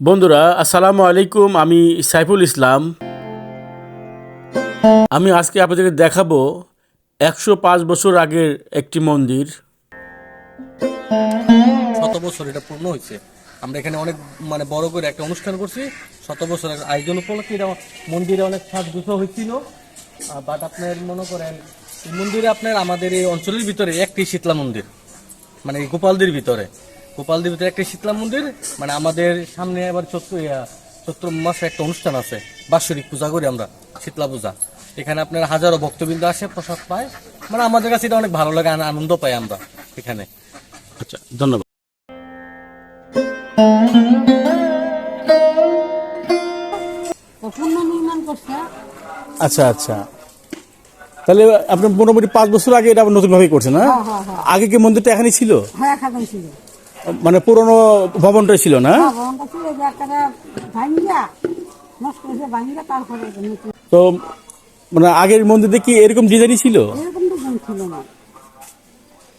বন্ধুরা, আসসালামু আলাইকুম, আমি সাইফুল ইসলাম। আমি আজকে আপনাদেরকে দেখাবো একশো পাঁচ বছর আগের একটি মন্দির। শত বছর এটা পূর্ণ হয়েছে। আমরা এখানে অনেক মানে বড় করে একটা অনুষ্ঠান করছি। শত বছরের আয়োজন উপলক্ষে এটা মন্দিরে অনেক সাজগুছো হয়েছিল। বাট আপনার মনে করেন, এই মন্দিরে আপনার আমাদের এই অঞ্চলের ভিতরে একটি শীতলা মন্দির মানে গোপালদের ভিতরে। গোপালদের ভিতরে একটি শীতলা মন্দির মানে আমাদের সামনে আবার চৈত্র চৈত্র মাসে একটা অনুষ্ঠান আছে বাৎসরিক পূজা করি আমরা শীতলা পূজা। এখানে আপনার হাজারো ভক্তবৃন্দ আসে প্রসাদ পায়। মানে আমাদের কাছে এটা অনেক ভালো লাগে আন- আনন্দ পাই আমরা এখানে। আচ্ছা ধন্যবাদ। আচ্ছা আচ্ছা। তাহলে আপনার মোটামুটি পাঁচ বছর আগে এটা নতুন ভাবে করছেন না? আগে কি মন্দিরটা এখানে ছিল? হ্যাঁ ছিল। মানে পুরনো ভবনটাই ছিল না? হ্যাঁ, ভবনটা ছিল নতুন। তো মানে আগের মন্দিরে কি এরকম ডিজাইনই ছিল? এরকম তো গুণ ছিল না।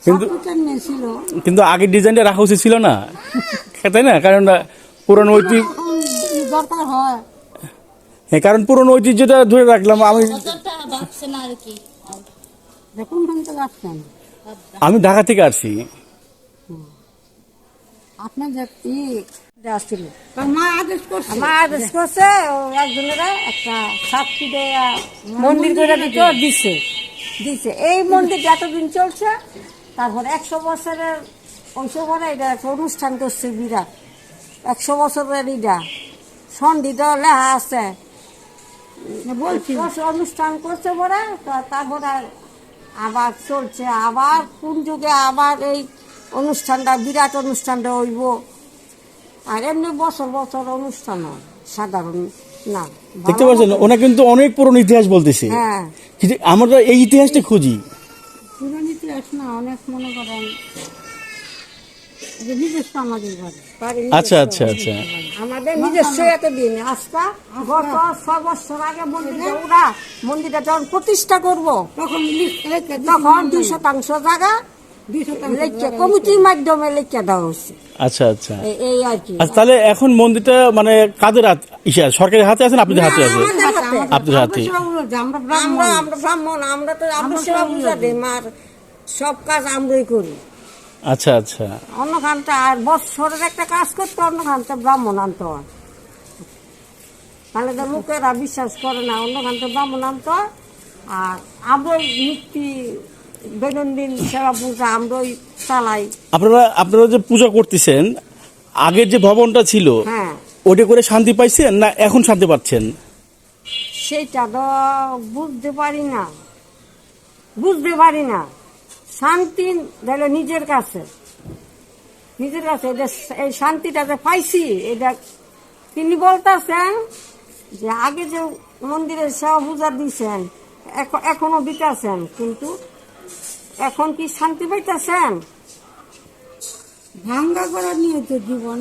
কিন্তু কিন্তু আগের ডিজাইনটা রাখা উচিত ছিল না? তাই না? কারণ পুরনো ঐতিহ্য হয়। হ্যাঁ কারণ পুরনো ঐতিহ্যটা ধরে রাখলাম আমি আমি ঢাকা থেকে আসছি। আপনার যে ই আসছিল মা আদেশ করছে। মা আদেশ করছে ও একজনেরা একটা সাক্ষী দেয়া মন্দির করে দিতে দিছে দিছে। এই মন্দির এতদিন চলছে তারপরে একশো বছরের ওই সময় এটা একটা অনুষ্ঠান করছে বিরাট একশো বছরের এটা সন্ধিটা লেখা আছে। বলছি। অনুষ্ঠান করছে তো তারপরে আবার চলছে আবার কোন যুগে আবার এই অনুষ্ঠানটা বিরাট অনুষ্ঠানটা হইব। আর এমনি বছর বছর অনুষ্ঠান হয় সাধারণ না দেখতে পাচ্ছেন ওনা কিন্তু অনেক পুরনো ইতিহাস বলতেছে। হ্যাঁ। কিন্তু আমরা এই ইতিহাসটা খুঁজি। পুরান ইতিহাস না অনেক মনে করেন আচ্ছা আচ্ছা আচ্ছা। আমাদের নিজস্ব এতদিন আজকা গত ছয় বছর আগে মন্দিরটা ওরা মন্দিরটা যখন প্রতিষ্ঠা করব তখন তখন দুই শতাংশ জায়গা লেখা কমিটির মাধ্যমে লেখা দেওয়া হচ্ছে। আচ্ছা আচ্ছা। এই আর কি। আচ্ছা তাহলে এখন মন্দিরটা মানে কাদের হাত ইসে সরকারের হাতে আছে আপনাদের হাতে আছে? আপনাদের হাতে। আমরা আমরা ব্রাহ্মণ। আমরা তো আমরা সেবা বুঝা দিই মার সব কাজ আমরাই করি। আচ্ছা আচ্ছা। অন্য খানটা আর বৎসরের একটা কাজ করতে অন্য খানটা ব্রাহ্মণ আনতে হয়। তাহলে তো লোকেরা বিশ্বাস করে না অন্য খানটা ব্রাহ্মণ আনতে হয়। আর আমরাই নীতি দৈনন্দিন সেবা পূজা আমরাই চালাই। আপনারা আপনারা যে পূজা করতেছেন আগের যে ভবনটা ছিল হ্যাঁ। ওটা করে শান্তি পাইছেন না এখন শান্তি পাচ্ছেন? সেইটা তো বুঝতে পারি না। বুঝতে পারি না। শান্তি দিলে নিজের কাছে। নিজের কাছে এটা এই শান্তিটা যে পাইছি এটা তিনি বলতেছেন যে আগে যে মন্দিরের সেবা পূজা এখ- এখনও দিতেছেন কিন্তু এখন কি শান্তি পাইতেছেন? ভাঙ্গা করা নিয়ে তো জীবন।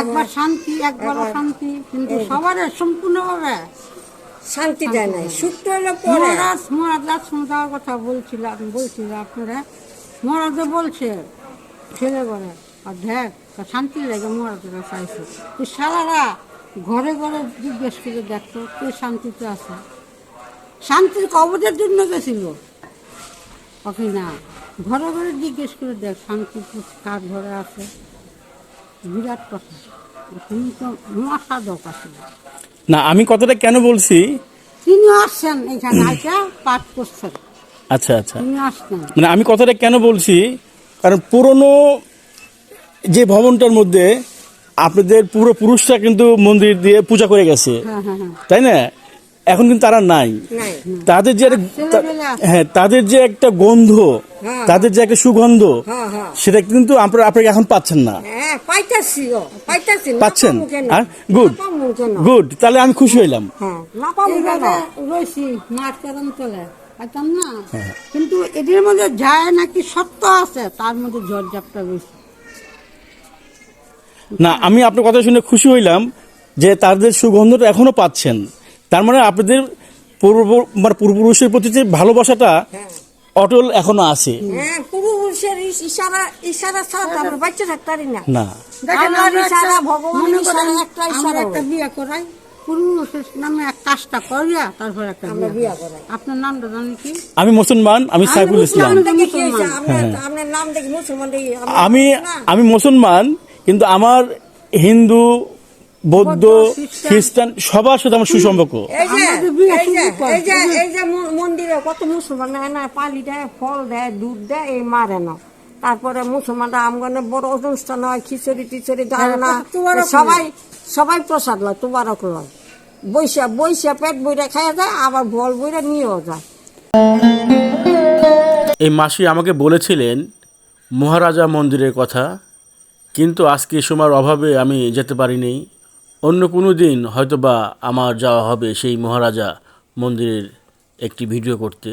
একবার শান্তি একবার শান্তি কিন্তু সবার সম্পূর্ণভাবে শান্তি দেয় নাই। সুস্থ হলে পরে। মহারাজ কথা বলছিলাম বলছিলাম আপনারা। মহারাজে বলছে ছেলে করে আর দেখ শান্তি লাগে মহারাজেরা চাইছে। তো সারারা ঘরে ঘরে জিজ্ঞেস করে দেখতো কে শান্তিতে আছে? শান্তির কবজের জন্য গেছিল। ওকে না। ঘরে ঘরে জিজ্ঞেস করে দেখ শান্তি কার ঘরে আছে? বিরাট কথা। তুমি তো মহাসাধক আসলে না আমি কথাটা কেন বলছি? তিনি আসছেন এখানে আইসা পাঠ করছেন। আচ্ছা আচ্ছা। তিনি আসছেন। মানে আমি কথাটা কেন বলছি? কারণ পুরনো যে ভবনটার মধ্যে আপনাদের পুরো পুরুষরা কিন্তু মন্দির দিয়ে পূজা করে গেছে। হ্যাঁ হ্যাঁ হ্যাঁ। তাই না? এখন কিন্তু তারা নাই। নাই। তাদের যে। হ্যাঁ তাদের যে একটা গন্ধ হ্যাঁ। তাদের যে একটা সুগন্ধ হ্যাঁ হ্যাঁ। সেটা কিন্তু আপনারা আপনারা এখন পাচ্ছেন না। হ্যাঁ পাচ্ছেন? আর গুড? গুড তাহলে আমি খুশি হইলাম। কিন্তু এদের মধ্যে যায় নাকি সত্য আছে? তার মধ্যে ঝড়ঝাপটা বেশি না আমি আপনার কথা শুনে খুশি হইলাম যে তাদের সুগন্ধটা এখনও পাচ্ছেন। তার মানে আপনাদের পূর্ব মানে পূর্বপুরুষের প্রতি যে ভালোবাসাটা হ্যাঁ। অটল এখনও আছে। হ্যাঁ পুরুষের ইশারা ইশারা ছাড়া আমরা বাচ্চা থাকতে পারি না। না। আল্লাহর ইশারা, একটা- ভগবানের ইশারা, একটা ইশারা একটা বিয়ে করাই। পুরুষের নামে এক কাজটা করিয়া তারপর একটা আমরা বিয়ে করাই। করাই। আপনার নামটা জানি কি? আমি মুসলমান আমি সাইফুল ইসলাম। আপনার নাম দেখে মুসলমান আমি আমি মুসলমান কিন্তু আমার হিন্দু বৌদ্ধ খ্রিস্টান সবার সাথে আমার সুসম্পর্ক। মন্দিরে কত মুসলমান নেয় না পালি দেয় ফল দেয় দুধ দেয় এই মারে না। তারপরে মুসলমানরা আমগনে বড় অনুষ্ঠান হয় খিচুড়ি টিচুড়ি ডালনা সবাই সবাই প্রসাদ লয় তুবারক লয়। বৈশা বৈশা পেট বইরা খাওয়া যায় আবার বল বইরা নিয়েও যায়। এই মাসি আমাকে বলেছিলেন মহারাজা মন্দিরের কথা কিন্তু আজকে সময়ের অভাবে আমি যেতে পারিনি। অন্য কোনো দিন হয়তোবা আমার যাওয়া হবে সেই মহারাজা মন্দিরের একটি ভিডিও করতে।